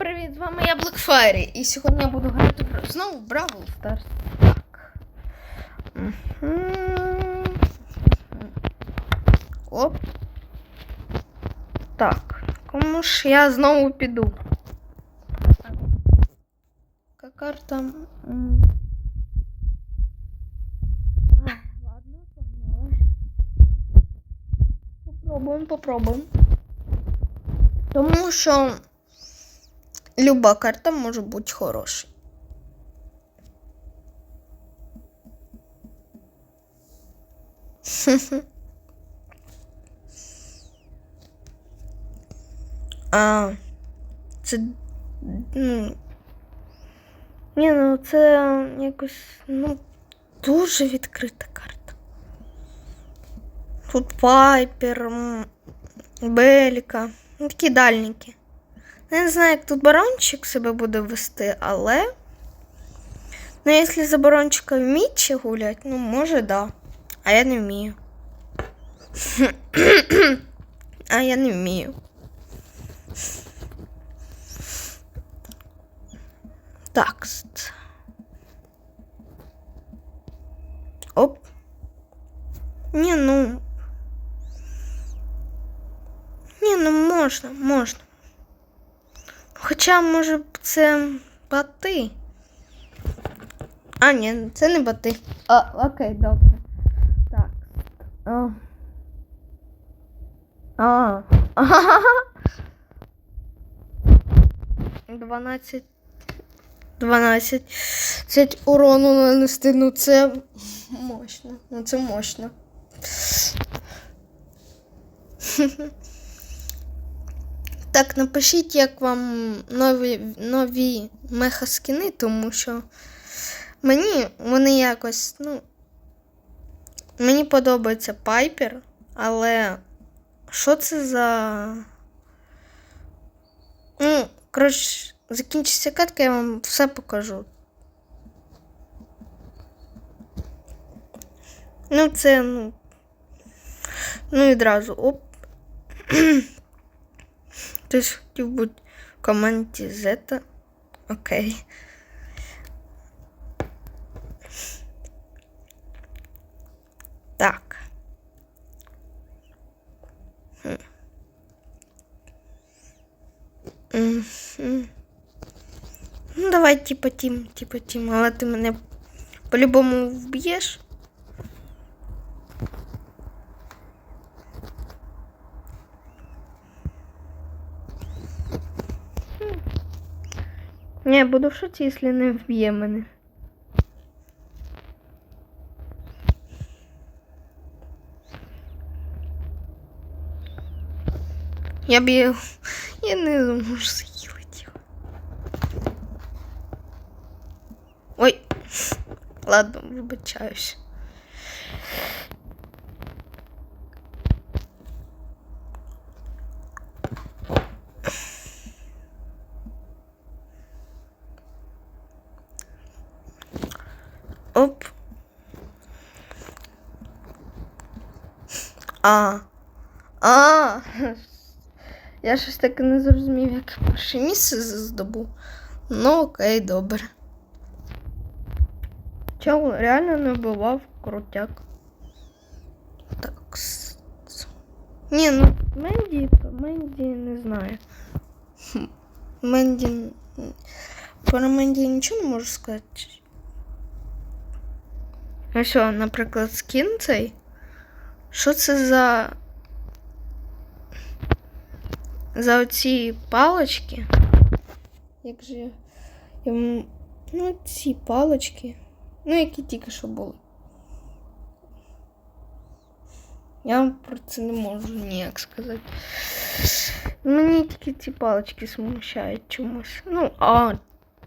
привіт! З вами я Blackfire. І сьогодні я буду грати в- знову в Бравл Старс. Так. Мгм. Оп. Так. Кому ж я знову піду? Яка карта? Ладно, погнали. Попробуємо, попробуємо. Тому що люба карта може бути хороша. А, це. Ну, ні, ну це якось, ну, дуже відкрита карта. Тут Пайпер, м, Беліка. Ну, такі дальніки. Я не знаю, як тут барончик себе буде вести, але. Ну, якщо за барончика вміють ще гулять, ну, може, да. А я не вмію. а я не вмію. Так. Оп. Ні, ну. Ні, ну можна, можна. Хоча, може, це бати. А, ні, це не бати. А, окей, добре. Так. А. А. 12. 12. Це урону нанести, ну це мощно. Ну це мощно. Так, напишіть, як вам нові, нові меха-скіни, тому що мені вони якось, ну. Мені подобається Пайпер, але що це за. Ну, коротше, закінчиться катка, я вам все покажу. Ну, це, ну. Ну, відразу. Оп. Ти ж хотів бути в команді Зета. Окей. Так. Хм. Мгм. Ну, давай, типа тім, типа тім, але ти мене по-любому вб'єш. Я буду в шоці, якщо не вб'є мене. Я б її... Я не зможу захилити його. Ой. Ладно, вибачаюсь. Оп. А. А. Я щось таки не зрозумів, як перше місце здобув. Ну, окей, добре. Чого реально не вбивав крутяк. Так. Ні, ну Менді, Менді не знаю. Менді. Про Менді нічого не можу сказати. А що, наприклад, скін цей? Що це за. За оці палочки? Як же. я- Ну, ці палочки. Ну, які тільки що були. Я вам про це не можу ніяк сказати. Мені тільки ці палочки смущають чомусь. Ну, а,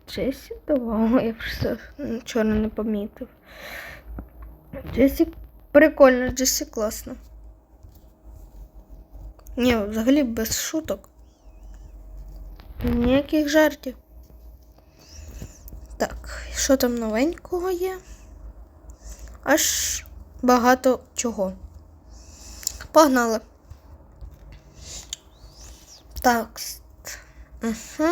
Джесі давала, я просто нічого не помітив. Джесі прикольно, Джесі класно. Ні, взагалі без шуток. Ніяких жартів. Так, що там новенького є? Аж багато чого. Погнали. Так. Угу.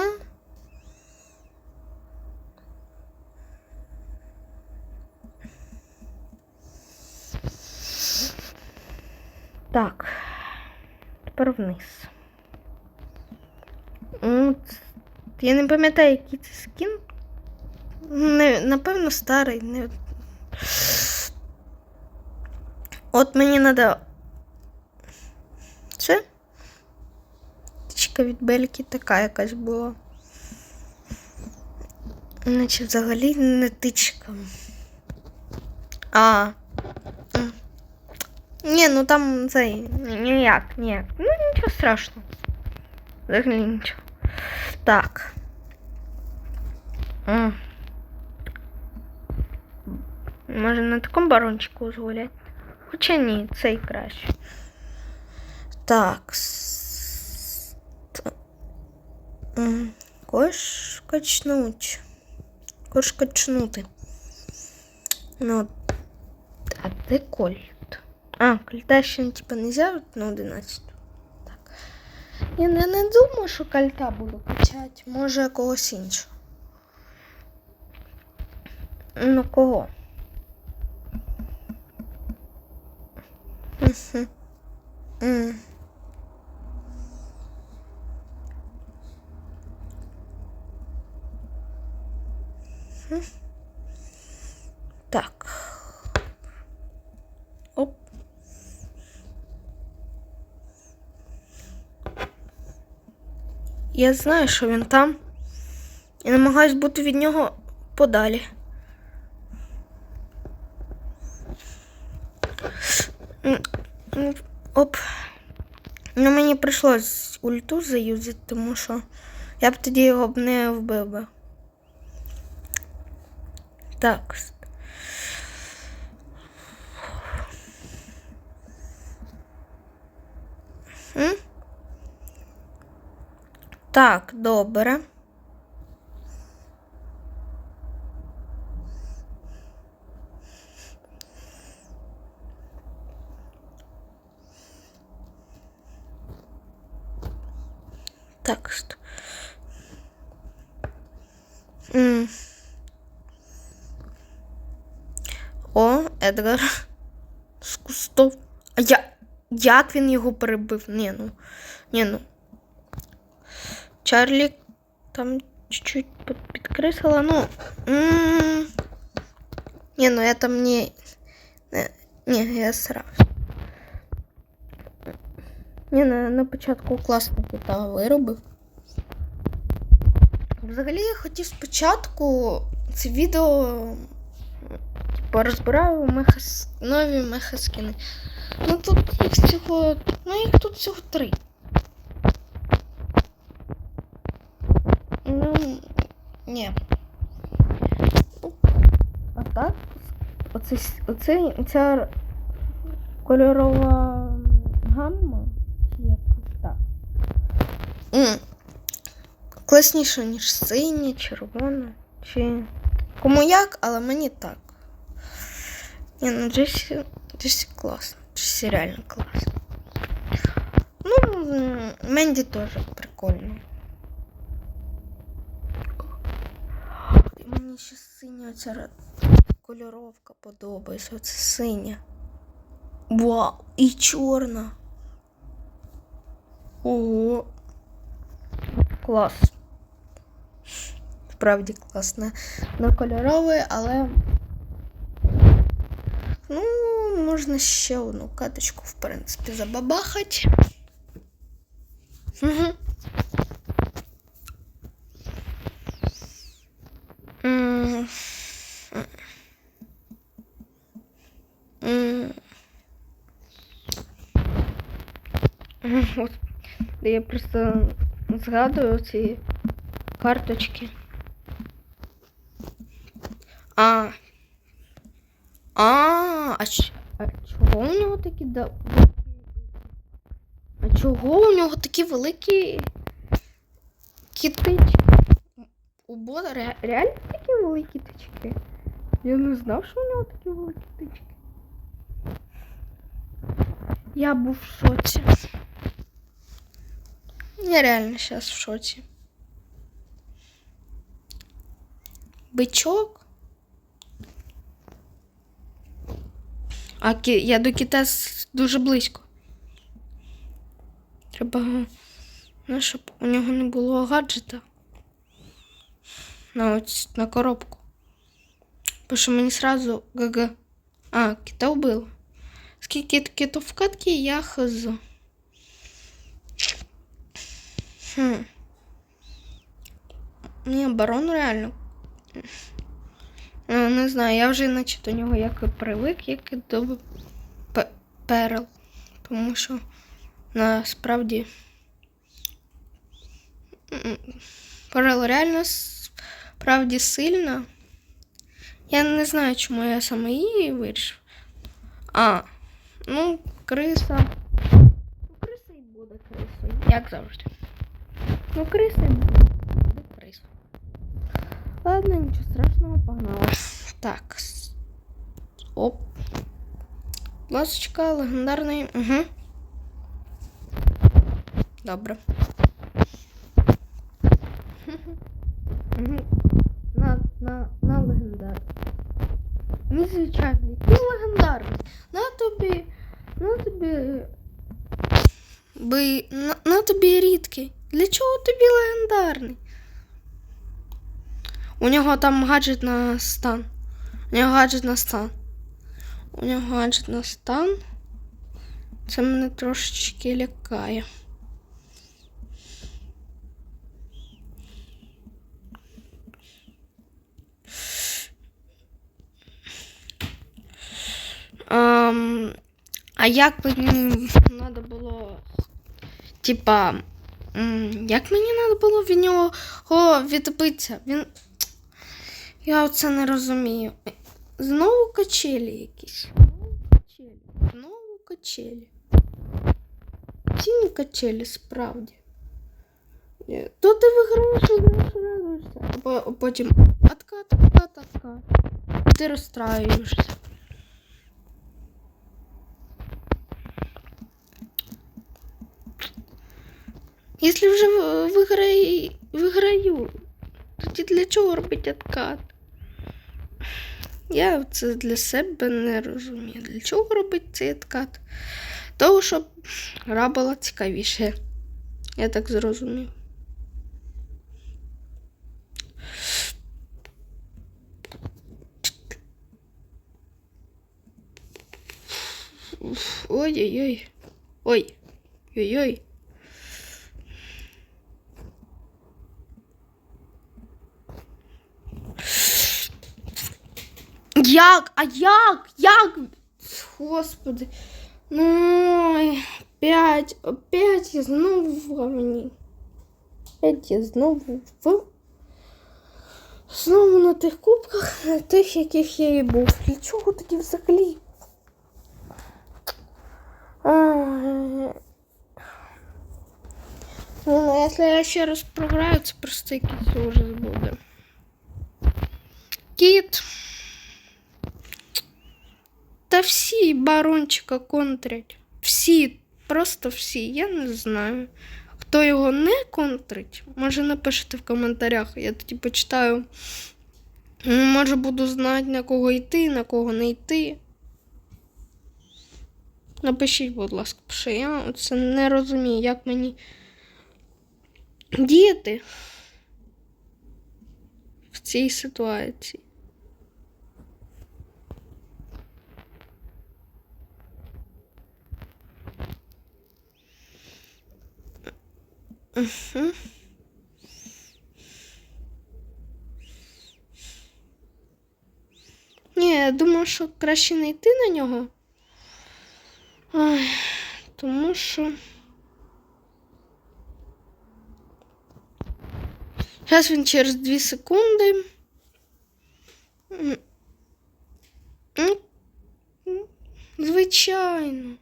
Так. Тепер вниз. От. Я не пам'ятаю, який це скін. Не, напевно, старий. Не... От мені треба. Це? Тичка від бельки така якась була. Наче взагалі не тичка. А. М. Ні, ну там цей. ні- Ніяк, ніяк. Ну нічого страшного. Взагалі нічого. Так. М. Може на такому барончику згуляти? Хоча ні, цей краще. Так. с- т- м, Кош качнуть. Кош качнути. Ну, а де кольт? А, кольта ще типа нельзя на 11. Так. Я не, не думаю, що кольта буду качати. Може когось іншого. Ну кого? М. Мгм. Так. Оп. Я знаю, що він там. І намагаюсь бути від нього подалі. Оп. Ну, мені прийшлось ульту заюзати, тому що я б тоді його б не вбив би. Так. М? Так, добре. Так. ст- М. О, Едгар. З кустов. А я. Як він його перебив? Ні, ну. Ні, ну. Чарлі там чуть-чуть під- ну. м. Ні, ну я там не. не я сразу. Ні, на, на початку класно кита виробив. Взагалі я хотів спочатку це відео типу, розбираю мехас... нові мехаскини. Ну тут їх всього. Ну їх тут всього три. Ну, ні. А так, оце, оце, ця кольорова гамма. якось так. М. Класніше, ніж синя, червона. Чи. Кому як, але мені так. Ні, ну Джесі, Джесі класно. Джесі реально класно. Ну, Менді теж прикольно. І Мені ще синя ця кольоровка подобається. Оце синя. Вау, і чорна. Ого. Клас. Справді класне. Не кольорове, але. Ну, можна ще одну каточку, в принципі, забабахати. Угу. От, Я просто згадую ці карточки. А. А, а, ч- а чого у нього такі да... А чого у нього такі великі китички? У бота ре- реально такі великі тички? Я не знав, що у нього такі великі тички. Я був в шоці. Я реально зараз в шоці. Бичок. А ки- я до кита дуже близько. Треба, ну, щоб у нього не було гаджета. На, на коробку. Бо що мені сразу ГГ. А, кита вбило. Скільки китов в катки, я хз. Хм. Ні, барон реально. Ну, не знаю, я вже наче до нього як і привик, як і до п- перел. Тому що насправді м, перел реально справді сильна. Я не знаю, чому я саме її вирішив. А, ну, криса. Ну, криса і буде крисою, як завжди. Ну, криса і буде криса. Ладно, нічого страшного, погнали. Так. Оп. Ласочка, легендарний. Угу. Добре. Мгм. На, на, на легендарний. Ну, звичайно, який легендарний. На тобі. На тобі. Би. На, на тобі рідкий. Для чого тобі легендарний? У нього там гаджет на стан. У нього гаджет на стан. У нього гаджет на стан. Це мене трошечки лякає. Ем, а як мені треба було. Типа. Як мені треба було від нього відбитися? Він. Я оце не розумію. Знову качелі якісь. Знову качелі. Знову качелі, справді. Е, То ти виграєш, виграєш, радуєшся. А потім откат, откат, откат. Ти розстраюєшся. Якщо вже виграю, виграю, тоді для чого робити откат? Я це для себе не розумію. Для чого робити цей откат? Того, щоб гра була цікавіше. Я так зрозумів. Ой-ой-ой. Ой. Ой-ой. Як? А як? Як? Господи. Ну, ой, опять, опять я знову в говні. Опять я знову в. Знову на тих кубках, на тих, яких я і був. Для чого тоді взагалі? Ай. Ну, якщо я ще раз програю, це просто якийсь ужас буде. Кіт. Та всі барончика контрять. Всі, просто всі. Я не знаю. Хто його не контрить, може напишете в коментарях. Я тоді почитаю. Може буду знати, на кого йти, на кого не йти. Напишіть, будь ласка, що я це не розумію, як мені діяти в цій ситуації. Ні, я думаю, що краще не йти на нього. Ой, тому що. Зараз він через 2 секунди. Звичайно.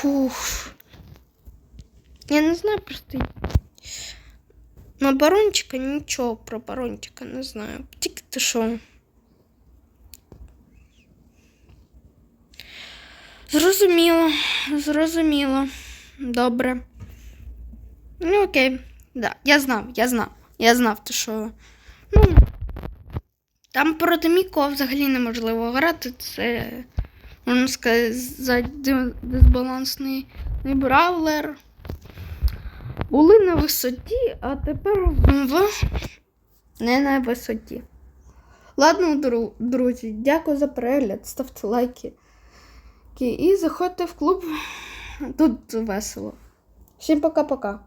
Фух. Я не знаю просто. На барончика нічого про барончика не знаю. Тільки ти що. Зрозуміло, зрозуміло. Добре. Ну, окей. Да, я знав, я знав. Я знав, то що. Ну. Там проти Міко взагалі неможливо грати. Це можна сказати, дисбалансний бравлер. Були на висоті, а тепер в... не на висоті. Ладно, дру- друзі, дякую за перегляд. Ставте лайки. І заходьте в клуб. Тут весело. Всім пока-пока.